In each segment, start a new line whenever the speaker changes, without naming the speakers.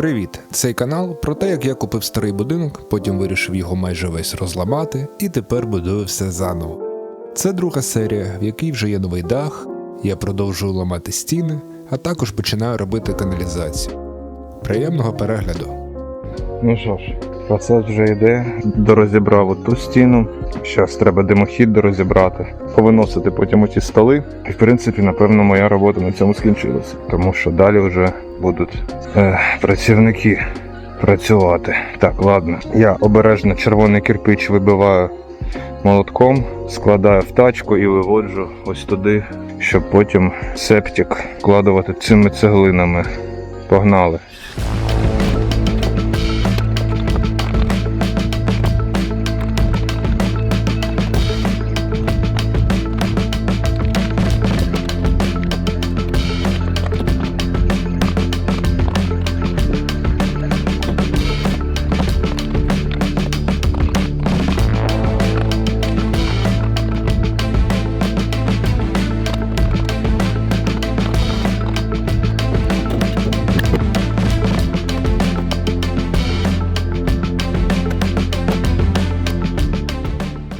Привіт! Цей канал про те, як я купив старий будинок, потім вирішив його майже весь розламати і тепер будую все заново. Це друга серія, в якій вже є новий дах, я продовжую ламати стіни, а також починаю робити каналізацію. Приємного перегляду!
Ну що ж, процес вже йде. Дорозібрав оту стіну. Зараз треба димохід дорозібрати, повиносити потім оті столи. І в принципі, напевно, моя робота на цьому скінчилася. Тому що далі вже будуть е, працівники працювати. Так, ладно. Я обережно червоний кирпич вибиваю молотком, складаю в тачку і виводжу ось туди, щоб потім септик вкладувати цими цеглинами. Погнали.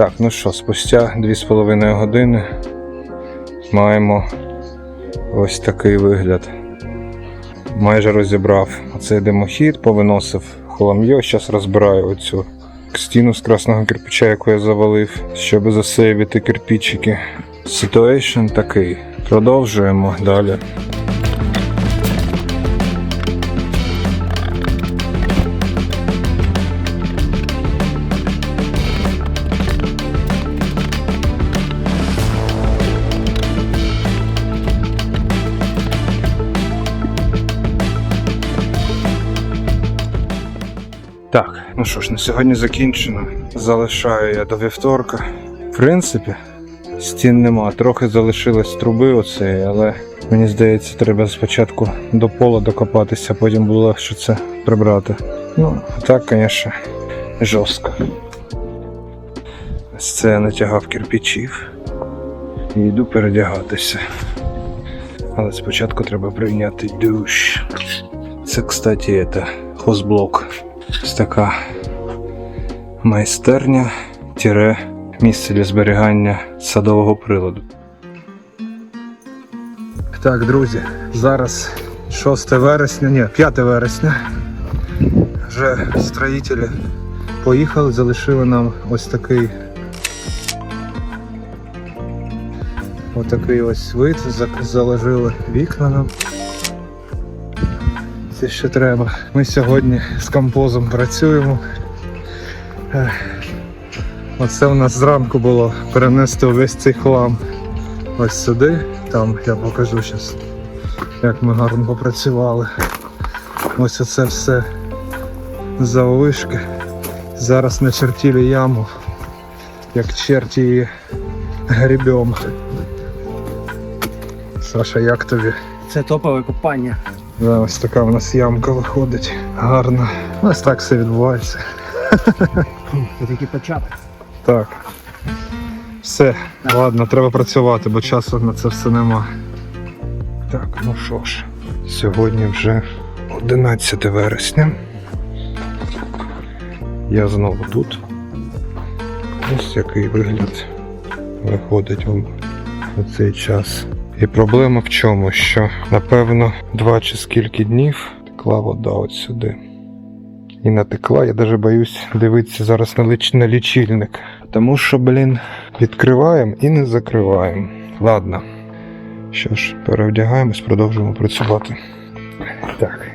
Так, ну що, спустя 2,5 години маємо ось такий вигляд. Майже розібрав оцей димохід, повиносив хлам'йо, зараз розбираю оцю стіну з красного кирпича, яку я завалив, щоб засейвити кирпичики. Ситуейшн такий. Продовжуємо далі. Ну що ж, на сьогодні закінчено. Залишаю я до вівторка. В принципі, стін нема. Трохи залишилось труби оцеї, але мені здається, треба спочатку до пола докопатися, потім було легше це прибрати. Ну, так, звісно, жорстко. Ось це я натягав кирпичів і йду передягатися. Але спочатку треба прийняти душ. Це, кстати, це хозблок. Ось така майстерня тіре місце для зберігання садового приладу. Так, друзі, зараз 6 вересня, ні, 5 вересня. Вже строїтелі поїхали, залишили нам ось такий Отакий ось вид, заложили вікна нам. Це ще треба. Ми сьогодні з композом працюємо. Оце у нас зранку було перенести увесь цей хлам ось сюди. Там я покажу зараз, як ми гарно попрацювали. Ось оце все заввишки. Зараз начертили яму, як черті її грібем. Саша, як тобі?
Це топове купання.
Да, ось така в нас ямка виходить. Гарно. Ось так все відбувається.
Це тільки початок.
Так. Все, ладно, треба працювати, бо часу на це все нема. Так, ну що ж, сьогодні вже 11 вересня. Я знову тут. Ось який вигляд виходить у у цей час. І проблема в чому? Що напевно два чи скільки днів текла вода от сюди. І натекла, я навіть боюсь дивитися зараз на, ліч... на лічильник. Тому що, блін, відкриваємо і не закриваємо. Ладно. Що ж, перевдягаємось, продовжуємо працювати. Так.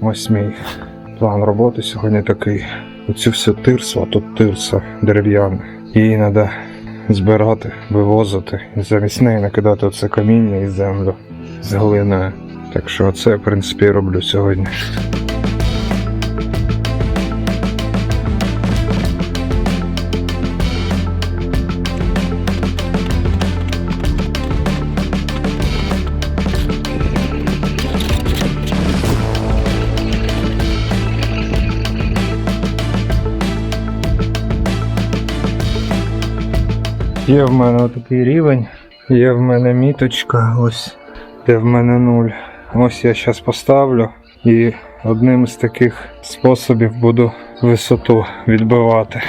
Ось мій план роботи сьогодні такий. Оцю всю тирсу, а тут тирса дерев'яна. Її треба збирати, вивозити і замість неї накидати оце каміння і землю з глиною. Так що це, в принципі, роблю сьогодні. Є в мене такий рівень, є в мене міточка, ось де в мене нуль. Ось я зараз поставлю і одним з таких способів буду висоту відбивати.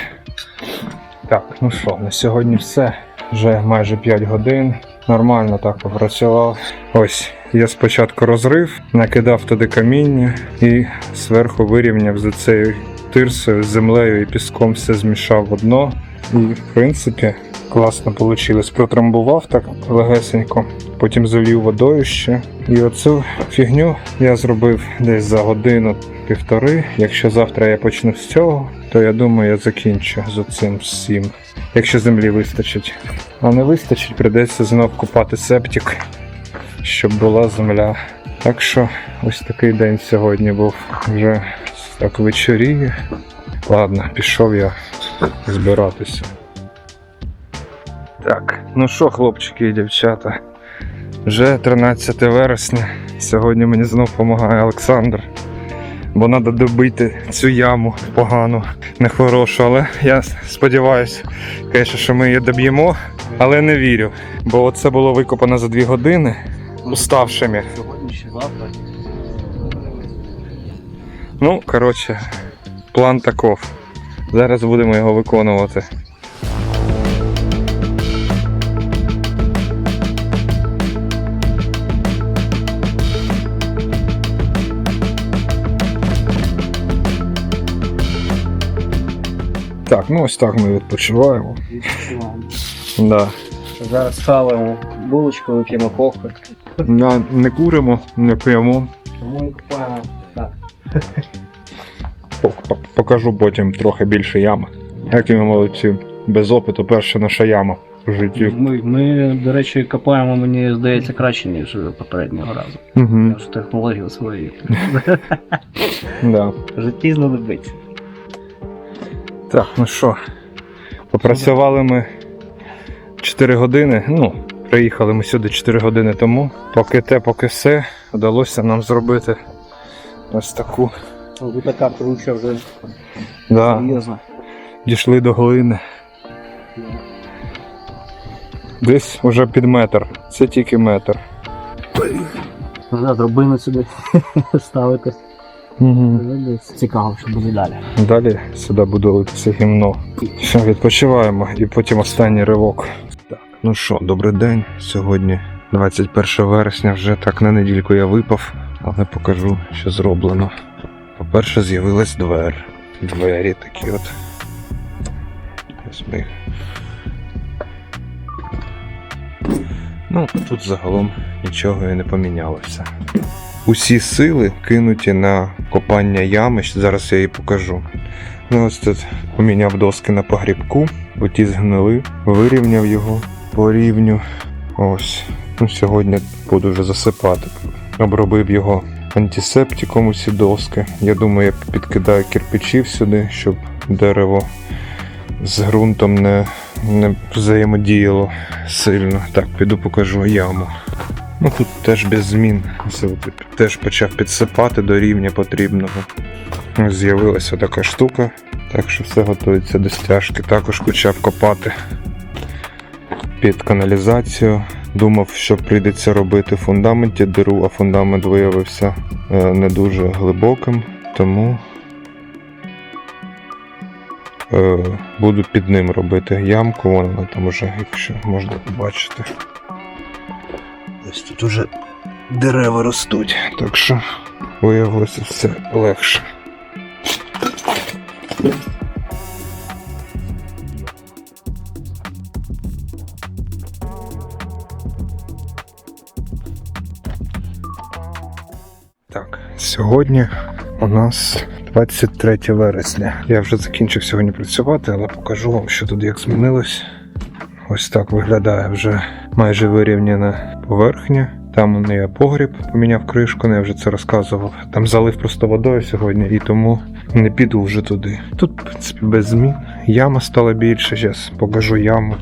Так, ну що, на сьогодні все. Вже майже 5 годин. Нормально так попрацював. Ось, я спочатку розрив, накидав туди каміння і зверху вирівняв за цією тирсою, землею і піском все змішав в одно. І в принципі класно вийшло. Протрамбував так легесенько, потім залив водою ще. І оцю фігню я зробив десь за годину півтори. Якщо завтра я почну з цього, то я думаю, я закінчу з оцим всім. Якщо землі вистачить. А не вистачить, прийдеться знов купати септик, щоб була земля. Так що ось такий день сьогодні був. Вже так вечоріє. Ладно, пішов я збиратися. Так, ну що, хлопчики і дівчата, вже 13 вересня. Сьогодні мені знов допомагає Олександр. Бо треба добити цю яму погану, нехорошу. Але я сподіваюся, що ми її доб'ємо, але не вірю. Бо оце було викопано за 2 години уставшими.
Сьогодні ще завтра.
Ну, коротше, план таков. Зараз будемо його виконувати. Так, ну ось так ми відпочиваємо. Да.
Зараз хаваємо булочку, вип'ємо кофе.
На- Не куримо, не п'ємо.
Тому і купаємо. Так.
По- по- Покажу потім трохи більше ями. Які ми молодці. Без опиту перша наша яма в житті.
Ми, ми, до речі, копаємо, мені здається, краще, ніж попереднього разу.
Угу.
Я ж технологію.
Да.
Житті знадобиться.
Так, ну що, попрацювали ми 4 години. Ну, приїхали ми сюди 4 години тому. Поки те, поки все, вдалося нам зробити ось таку.
Ви така круча вже
Да,
серйозна.
дійшли до глини. Десь уже під метр. Це тільки метр.
Вже дробину сюди ставити.
Угу.
Цікаво, що буде далі.
Далі сюди буде литися гімно. Все, відпочиваємо і потім останній ривок. Так, ну що, добрий день. Сьогодні 21 вересня, вже так на недільку я випав, але покажу, що зроблено. По-перше, з'явилась двер. Двері такі от. Ось ми. Ну, тут загалом нічого і не помінялося. Усі сили кинуті на копання ями. Зараз я її покажу. Ну, ось тут поміняв доски на погрібку, оті згнили, вирівняв його по рівню. Ось. Ну, сьогодні буду вже засипати. Обробив його антисептиком усі доски. Я думаю, я підкидаю кирпичів сюди, щоб дерево з ґрунтом не, не взаємодіяло сильно. Так, піду покажу яму. Ну тут теж без змін. Теж почав підсипати до рівня потрібного. З'явилася така штука, так що все готується до стяжки. Також почав копати під каналізацію. Думав, що прийдеться робити в фундаменті диру, а фундамент виявився е, не дуже глибоким, тому е, буду під ним робити ямку. Вон вона там уже, якщо можна побачити. Ось тут уже дерева ростуть, так що виявилося все легше. Так, сьогодні у нас 23 вересня. Я вже закінчив сьогодні працювати, але покажу вам, що тут як змінилось. Ось так виглядає вже майже вирівняна поверхня. Там у неї погріб, поміняв кришку, ну, я вже це розказував. Там залив просто водою сьогодні і тому не піду вже туди. Тут, в принципі, без змін. Яма стала більше, зараз покажу яму.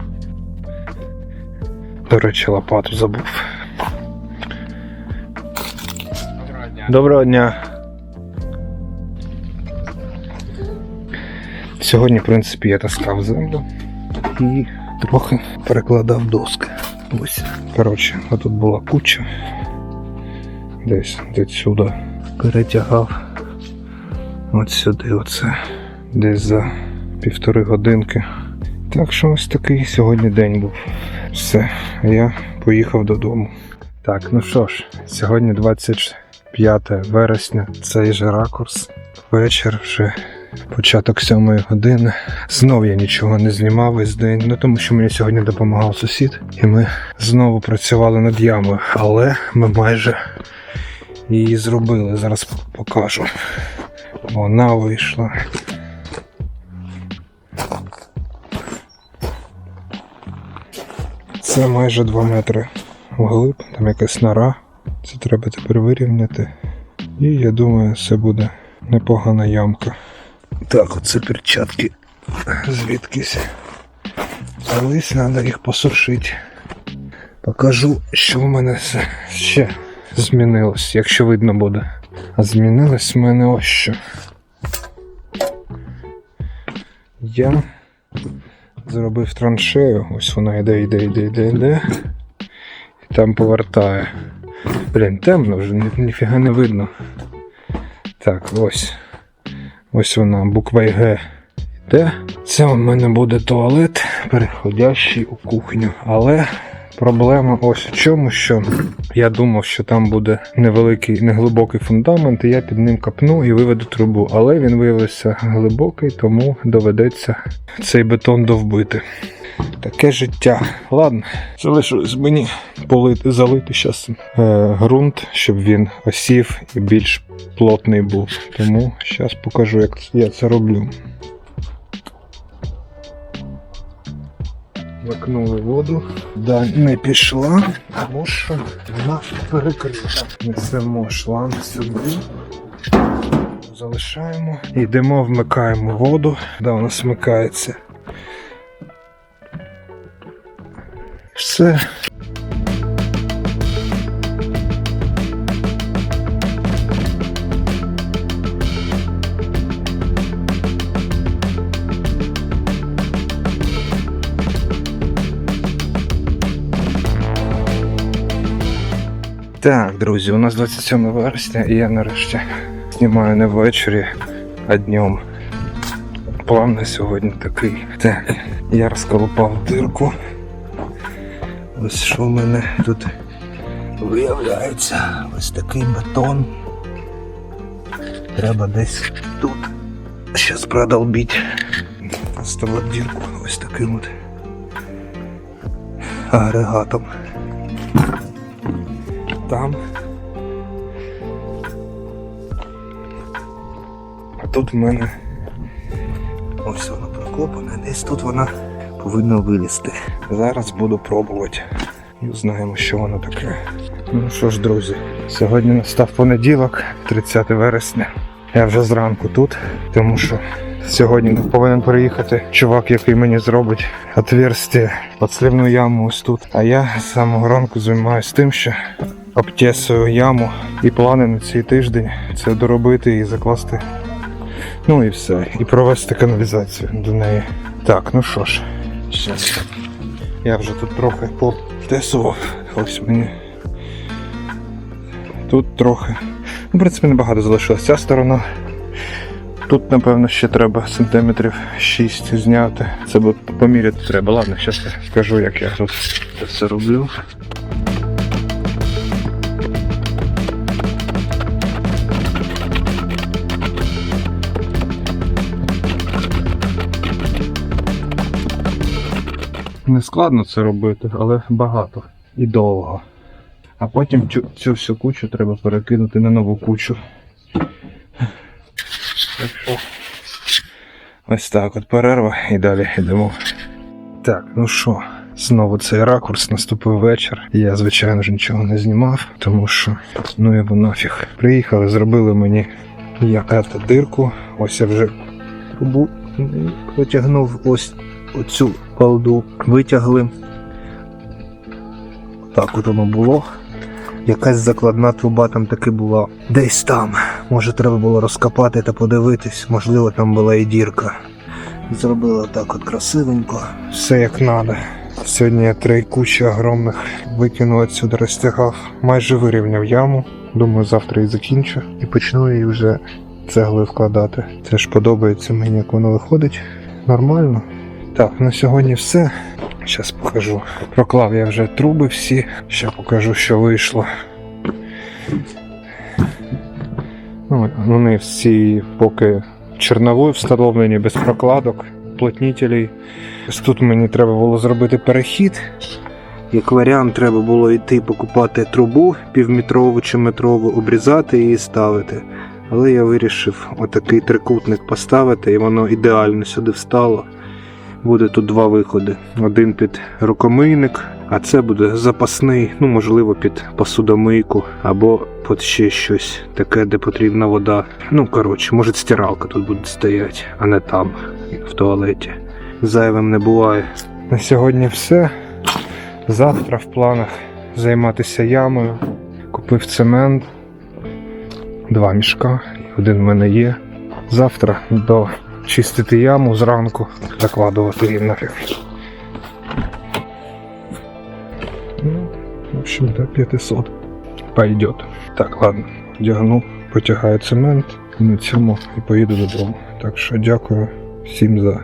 До речі, лопату забув. Доброго дня. Сьогодні, в принципі, я таскав землю і трохи перекладав доски. Ось. Коротше, а тут була куча. Десь до сюди перетягав. От сюди, оце. Десь за півтори годинки. Так що ось такий сьогодні день був. Все, я поїхав додому. Так, ну що ж, сьогодні 25 вересня, цей же ракурс. Вечір вже початок сьомої години. Знов я нічого не знімав весь день, ну тому що мені сьогодні допомагав сусід, і ми знову працювали над ямою, але ми майже її зробили. Зараз покажу. Вона вийшла. Це майже 2 метри вглиб, там якась нора. Це треба тепер вирівняти. І я думаю, це буде непогана ямка. Так, оце перчатки звідкись. Взялись, треба їх посушити. Покажу, що в мене ще змінилось, якщо видно буде. А змінилось в мене ось що. Я зробив траншею, ось вона йде, йде, йде, йде, йде. І там повертає. Блін, темно вже, ні, ніфіга не видно. Так, ось. Ось вона, буква Г йде. Це у мене буде туалет, переходящий у кухню. Але проблема ось в чому, що я думав, що там буде невеликий, неглибокий фундамент, і я під ним копну і виведу трубу. Але він виявився глибокий, тому доведеться цей бетон довбити. Таке життя. Ладно, залишилось мені полити, залити зараз е, ґрунт, щоб він осів і більш плотний був. Тому зараз покажу, як я це роблю. Макнули воду. Да, не пішла, тому що вона перекрита. Несемо шланг сюди. Залишаємо. Йдемо, вмикаємо воду. Да, вона смикається. Все. Так, друзі, у нас 27 вересня і я нарешті знімаю не ввечері, а днем. План на сьогодні такий. Так, я розколупав дирку. Ось що в мене тут виявляється. Ось такий бетон. Треба десь тут. Щас продолбить. Оставив дірку ось таким от агрегатом. Там. А тут в мене ось вона прокопана, десь тут вона повинна вилізти. Зараз буду пробувати. І узнаємо, що воно таке. Ну що ж, друзі, сьогодні настав понеділок, 30 вересня. Я вже зранку тут, тому що сьогодні повинен приїхати чувак, який мені зробить отверстие під сливну яму ось тут. А я з самого ранку займаюся тим, що обтесую яму і плани на цей тиждень це доробити і закласти. Ну і все. І провести каналізацію до неї. Так, ну що ж, щас. Я вже тут трохи потесував. Ось мені. Тут трохи. Ну, в принципі, небагато залишилось ця сторона. Тут, напевно, ще треба сантиметрів 6 зняти. Це поміряти треба. Ладно, зараз я скажу, як я тут це все роблю. Не складно це робити, але багато і довго. А потім цю, цю всю кучу треба перекинути на нову кучу. Ось так от перерва і далі йдемо. Так, ну що, знову цей ракурс наступив вечір. Я, звичайно ж, нічого не знімав, тому що ну його нафіг. Приїхали, зробили мені я ету дирку. Ось я вже трубу потягнув ось оцю балду. Витягли. Так от воно було. Якась закладна труба там таки була. Десь там. Може треба було розкопати та подивитись, можливо, там була і дірка. Зробили так от красивенько. Все як треба. Сьогодні я три кучі огромних викинув отсюди, розтягав, майже вирівняв яму. Думаю, завтра і закінчу. І почну її вже цеглою вкладати. Це ж подобається мені, як воно виходить. Нормально. Так, на сьогодні все. Зараз покажу. Проклав я вже труби всі. Ще покажу, що вийшло. Ну, вони всі поки чорновою встановлені без прокладок, плотнітелей. Тут мені треба було зробити перехід. Як варіант, треба було йти покупати трубу півметрову чи метрову, обрізати і ставити. Але я вирішив отакий трикутник поставити, і воно ідеально сюди встало. Буде тут два виходи: один під рукомийник, а це буде запасний, ну можливо, під посудомийку або під ще щось таке, де потрібна вода. Ну коротше, може стиралка тут буде стояти, а не там, в туалеті. Зайвим не буває. На сьогодні все. Завтра в планах займатися ямою. Купив цемент, два мішка, один в мене є. Завтра до чистити яму зранку, закладувати її нафіг. Ну, в общем, до 500 пойдет. Так, ладно, вдягну, потягаю цемент на цьому і поїду додому. Так що дякую всім за